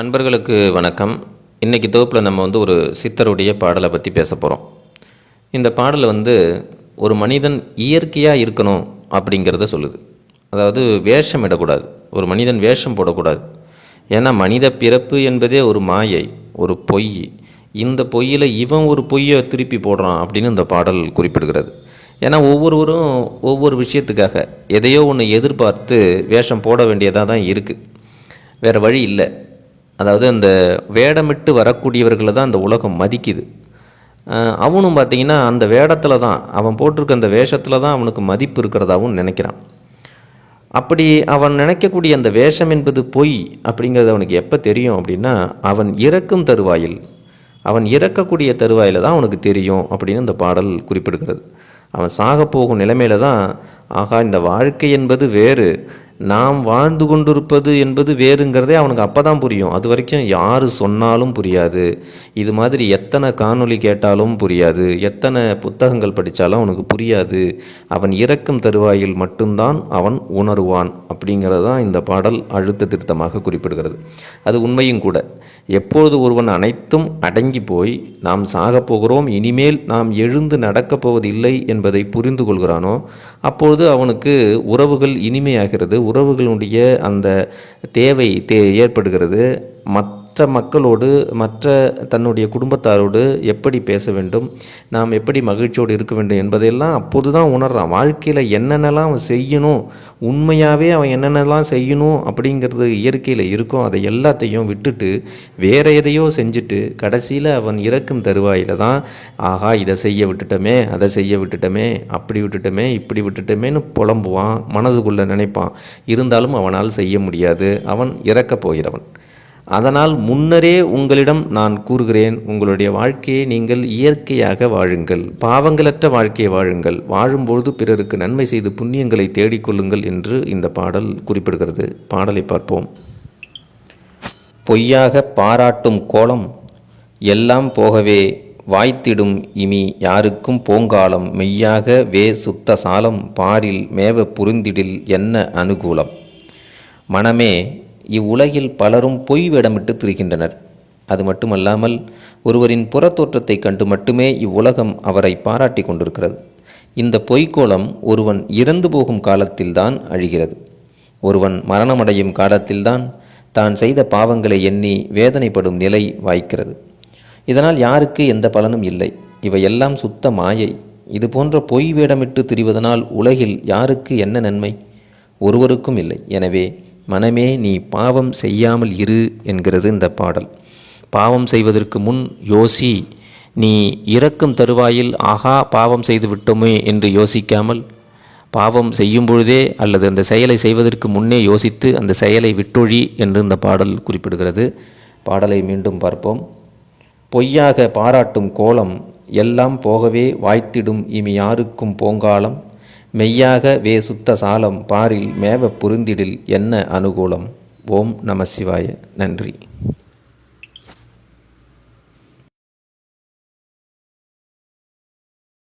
அன்பர்களுக்கு வணக்கம். இன்றைக்கி தொகுப்பில் நம்ம வந்து ஒரு சித்தருடைய பாடலை பற்றி பேச போகிறோம் இந்த பாடல் வந்து ஒரு மனிதன் இயற்கையாக இருக்கணும் அப்படிங்கிறத சொல்லுது. அதாவது வேஷம் இடக்கூடாது. ஒரு மனிதன் வேஷம் போடக்கூடாது. ஏன்னா மனித பிறப்பு என்பதே ஒரு மாயை ஒரு பொய். இந்த பொய்யில் இவன் ஒரு பொய்யை திருப்பி போடுறான் அப்படின்னு இந்த பாடல் குறிப்பிடுகிறது. ஏன்னா ஒவ்வொருவரும் ஒவ்வொரு விஷயத்துக்காக எதையோ ஒன்று எதிர்பார்த்து வேஷம் போட வேண்டியதாக தான் இருக்குது வேறு வழி இல்லை. அதாவது அந்த வேடமிட்டு வரக்கூடியவர்களை தான் அந்த உலகம் மதிக்குது. அவனும் பார்த்தீங்கன்னா அந்த வேடத்தில் தான் அவன் போட்டிருக்க அந்த வேஷத்தில் தான் அவனுக்கு மதிப்பு இருக்கிறதாகவும் நினைக்கிறான். அப்படி அவன் நினைக்கக்கூடிய அந்த வேஷம் என்பது பொய் அப்படிங்கிறது அவனுக்கு எப்போ தெரியும் அப்படின்னா அவன் இறக்கும் தருவாயில் அவன் இறக்கக்கூடிய தருவாயில் தான் அவனுக்கு தெரியும் அப்படின்னு இந்த பாடல் குறிப்பிடுகிறது. அவன் சாக போகும் நிலைமையில தான் ஆகா இந்த வாழ்க்கை என்பது வேறு நாம் வாழ்ந்து கொண்டிருப்பது என்பது வேறுங்கிறதே அவனுக்கு அப்போ தான் புரியும். அது வரைக்கும் யார் சொன்னாலும் புரியாது. இது மாதிரி எத்தனை காணொளி கேட்டாலும் புரியாது. எத்தனை புத்தகங்கள் படித்தாலும் அவனுக்கு புரியாது. அவன் இறக்கும் தருவாயில் மட்டும்தான் அவன் உணருவான் அப்படிங்கிறது தான் இந்த பாடல் அழுத்த திருத்தமாக குறிப்பிடுகிறது. அது உண்மையும் கூட. எப்பொழுது ஒருவன் அனைத்தும் அடங்கி போய் நாம் சாகப் போகிறோம் இனிமேல் நாம் எழுந்து நடக்கப் போவதில்லை என்பதை புரிந்து கொள்கிறானோ அப்பொழுது அவனுக்கு உறவுகள் இனிமையாகிறது உறவுகளுடைய அந்த தேவை தே ஏற்படுகிறது. மற்ற மக்களோடு மற்ற தன்னுடைய குடும்பத்தாரோடு எப்படி பேச வேண்டும் நாம் எப்படி மகிழ்ச்சியோடு இருக்க வேண்டும் என்பதையெல்லாம் அப்போது தான் உணர்றான். வாழ்க்கையில் என்னென்னலாம் அவன் செய்யணும் உண்மையாகவே அவன் என்னென்னலாம் செய்யணும் அப்படிங்கிறது இயற்கையில் இருக்கோ அதை எல்லாத்தையும் விட்டுட்டு வேற எதையோ செஞ்சுட்டு கடைசியில் அவன் இறக்கும் தருவாயில் தான் ஆஹா இதை செய்ய விட்டுட்டோமே அதை செய்ய விட்டுட்டோமே அப்படி விட்டுட்டோமே இப்படி விட்டுட்டோமேன்னு புலம்புவான். மனதுக்குள்ளே நினைப்பான். இருந்தாலும் அவனால் செய்ய முடியாது. அவன் இறக்கப் போகிறவன். அதனால் முன்னரே உங்களிடம் நான் கூறுகிறேன் உங்களுடைய வாழ்க்கையை நீங்கள் இயற்கையாக வாழுங்கள். பாவங்களற்ற வாழ்க்கையை வாழுங்கள். வாழும்பொழுது பிறருக்கு நன்மை செய்து புண்ணியங்களை தேடிக்கொள்ளுங்கள் என்று இந்த பாடல் குறிப்பிடுகிறது. பாடலை பார்ப்போம். பொய்யாக பாராட்டும் கோலம் எல்லாம் போகவே வாய்த்திடும் இனி யாருக்கும் போங்காலம். மெய்யாக வே சுத்த சாலம் பாரில் மேவ புரிந்திடில் என்ன அனுகூலம்? மனமே இவ்வுலகில் பலரும் பொய் வேடமிட்டு திரிகின்றனர். அது மட்டுமல்லாமல் ஒருவரின் புறத்தோற்றத்தைக் கண்டு மட்டுமே இவ்வுலகம் அவரை பாராட்டி கொண்டிருக்கிறது. இந்த பொய்க்கோளம் ஒருவன் இறந்து போகும் காலத்தில்தான் அழிகிறது. ஒருவன் மரணமடையும் காலத்தில்தான் தான் செய்த பாவங்களை எண்ணி வேதனைப்படும் நிலை வாய்க்கிறது. இதனால் யாருக்கு எந்த பலனும் இல்லை. இவையெல்லாம் சுத்த மாயை. இது போன்ற பொய் வேடமிட்டு திரிவதனால் உலகில் யாருக்கு என்ன நன்மை? ஒருவருக்கும் இல்லை. எனவே மனமே நீ பாவம் செய்யாமல் இரு என்கிறது இந்த பாடல். பாவம் செய்வதற்கு முன் யோசி நீ இறக்கும் தருவாயில் ஆகா பாவம் செய்து விட்டோமே என்று யோசிக்காமல் பாவம் செய்யும் பொழுதே அல்லது அந்த செயலை செய்வதற்கு முன்னே யோசித்து அந்த செயலை விட்டொழி என்று இந்த பாடல் குறிப்பிடுகிறது. பாடலை மீண்டும் பார்ப்போம். பொய்யாக பாராட்டும் கோலம் எல்லாம் போகவே வாய்த்திடும் இனி யாருக்கும் போங்காலம். மெய்யாக வே சுத்த சாலம் பாரில் மேவ புரிந்திடில் என்ன அனுகூலம்? ஓம் நம சிவாய. நன்றி.